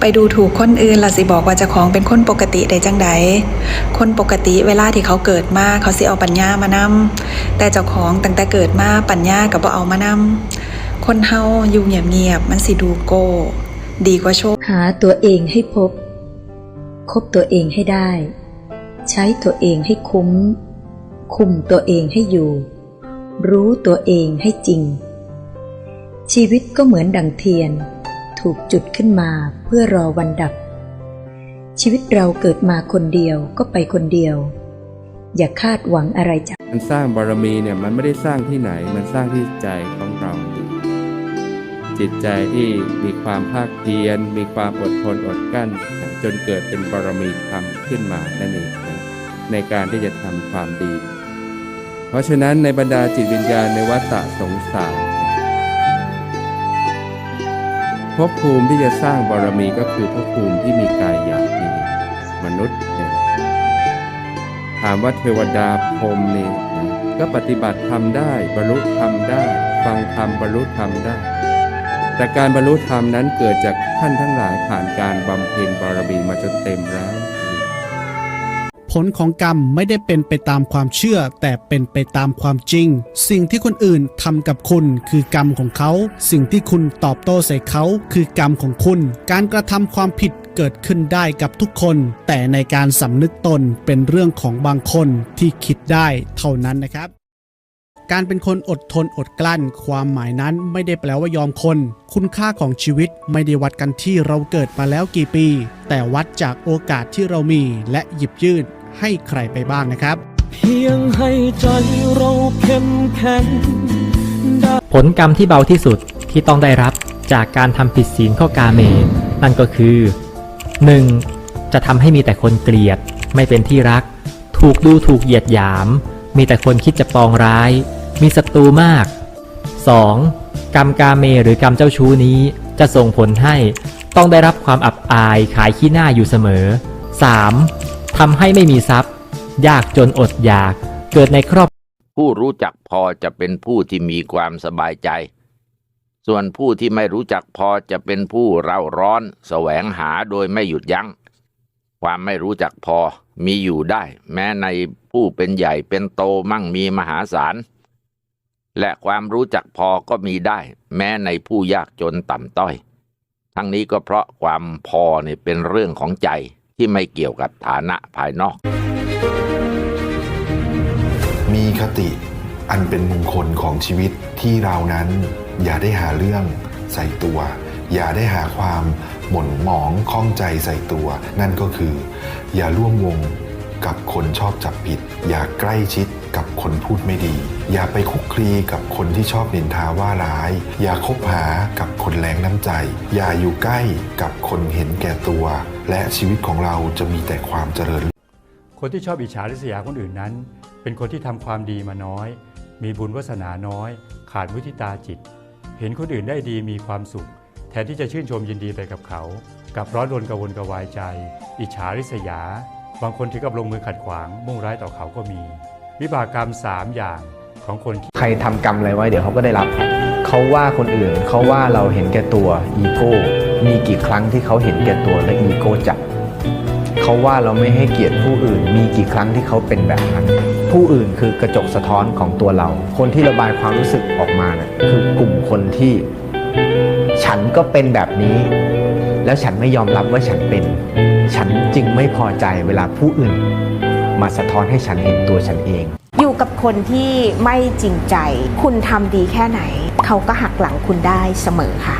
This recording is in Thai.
ไปดูถูกคนอื่นล่ะสิบอกว่าเจ้าของเป็นคนปกติได้จังใดคนปกติเวลาที่เขาเกิดมาเขาสิเอาปัญญามานำแต่เจ้าของตั้งแต่เกิดมาปัญญาก็บ่เอามานำคนเฮาอยู่เงียบๆมันสิดูโก้ ดีกว่าโชคหาตัวเองให้พบ คบตัวเองให้ได้ ใช้ตัวเองให้คุ้ม คุมตัวเองให้อยู่ รู้ตัวเองให้จริง ชีวิตก็เหมือนดังเทียน ถูกจุดขึ้นมาเพื่อรอวันดับ ชีวิตเราเกิดมาคนเดียวก็ไปคนเดียว อย่าคาดหวังอะไรจากมันสร้างบารมีเนี่ยมันไม่ได้สร้างที่ไหน มันสร้างที่ใจของเรา จิตใจที่มีความภาคเพียรมีความอดทนอดกลั้น จนเกิดเป็นบารมีธรรมขึ้นมานั่นเองในการที่จะทำความดี เพราะฉะนั้นในบรรดาจิตวิญญาณในวัฏฏะสงสาร ภพภูมิที่จะสร้างบารมีก็คือภพภูมิที่มีกายหยาบนี่มนุษย์เนี่ยถามว่าเทวดาพรหมนี่ก็ปฏิบัติธรรมได้บรรลุธรรมได้ ฟังธรรมบรรลุธรรมได้ แต่การบรรลุธรรมนั้นเกิดจากท่านทั้งหลายผ่านการบำเพ็ญบารมีมาจนเต็มแล้ว ผลของกรรมไม่ได้เป็นไปตามความเชื่อ แต่เป็นไปตามความจริง สิ่งที่คนอื่นทำกับคุณคือกรรมของเขา สิ่งที่คุณตอบโต้ใส่เขาคือกรรมของคุณ การกระทำความผิดเกิดขึ้นได้กับทุกคน แต่ในการสำนึกตนเป็นเรื่องของบางคนที่คิดได้เท่านั้นนะครับ การเป็นคนอดทนอดกลั้น ความหมายนั้นไม่ได้แปลว่ายอมคน คุณค่าของชีวิตไม่ได้วัดกันที่เราเกิดมาแล้วกี่ปี แต่วัดจากโอกาสที่เรามีและหยิบยื่น ให้ใครไปบ้างนะครับ เพียงให้ใจเราเข้มแข็งผลกรรมที่เบาที่สุดที่ต้องได้รับจากการทำผิดศีลข้อกาเมนั่นก็คือ 1. จะทำให้มีแต่คนเกลียด ไม่เป็นที่รัก ถูกดูถูกเหยียดหยาม มีแต่คนคิดจะปองร้าย มีศัตรูมาก 2. กรรมกาเมหรือกรรมเจ้าชู้นี้จะส่งผลให้ต้องได้รับความอับอายขายขี้หน้าอยู่เสมอ 3. ทำให้ไม่มีทรัพย์ ยากจนอดอยาก เกิดในครอบ ผู้รู้จักพอจะเป็นผู้ที่มีความสบายใจ ส่วนผู้ที่ไม่รู้จักพอจะเป็นผู้เร่าร้อนแสวงหาโดยไม่หยุดยัง้ง ความไม่รู้จักพอมีอยู่ได้ แม้ในผู้เป็นใหญ่เป็นโตมั่งมีมหาศาล และความรู้จักพอก็มีได้ แม้ในผู้ยากจนต่ำต้อย ทั้งนี้ก็เพราะความพอเนี่ยเป็นเรื่องของใจ ที่ไม่เกี่ยวกับฐานะภายนอก มีคติอันเป็นมงคลของชีวิตที่เรานั้น อย่าได้หาเรื่องใส่ตัว อย่าได้หาความหม่นหมองข้องใจใส่ตัว นั่นก็คือ อย่าร่วมวงกับคนชอบจับผิด อย่าใกล้ชิดกับคนพูดไม่ดี อย่าไปคุกคลีกับคนที่ชอบนินทาว่าร้าย อย่าคบหากับคนแรงน้ำใจ อย่าอยู่ใกล้กับคนเห็นแก่ตัว และชีวิตของเราจะมีแต่ความเจริญ คนที่ชอบอิจฉาริษยาคนอื่นนั้น เป็นคนที่ทำความดีมาน้อย มีบุญวาสนาน้อย ขาดมุทิตาจิต เห็นคนอื่นได้ดีมีความสุข แทนที่จะชื่นชมยินดีไปกับเขากลับร้อนรนกระวนกระวายใจ อิจฉาริษยา บางคนถึงกับลงมือขัดขวาง มุ่งร้ายต่อเขาก็มี วิบากกรรมสามอย่างของคนใครทำกรรมอะไรไว้เดี๋ยวเขาก็ได้รับ เขาว่าคนอื่นเขาว่าเราเห็นแก่ตัวอีโก้ มีกี่ครั้งที่เขาเห็นแก่ตัวและอีโก้จัดเขาว่าเราไม่ให้เกียรติผู้อื่น มีกี่ครั้งที่เขาเป็นแบบนั้น ผู้อื่นคือกระจกสะท้อนของตัวเรา คนที่ระบายความรู้สึกออกมาเนะ่ะคือกลุ่มคนที่ ฉันก็เป็นแบบนี้ แล้วฉันไม่ยอมรับว่าฉันเป็น ฉันจึงไม่พอใจเวลาผู้อื่น มาสะท้อนให้ฉันเห็นตัวฉันเอง อยู่กับคนที่ไม่จริงใจ คุณทำดีแค่ไหน เขาก็หักหลังคุณได้เสมอค่ะ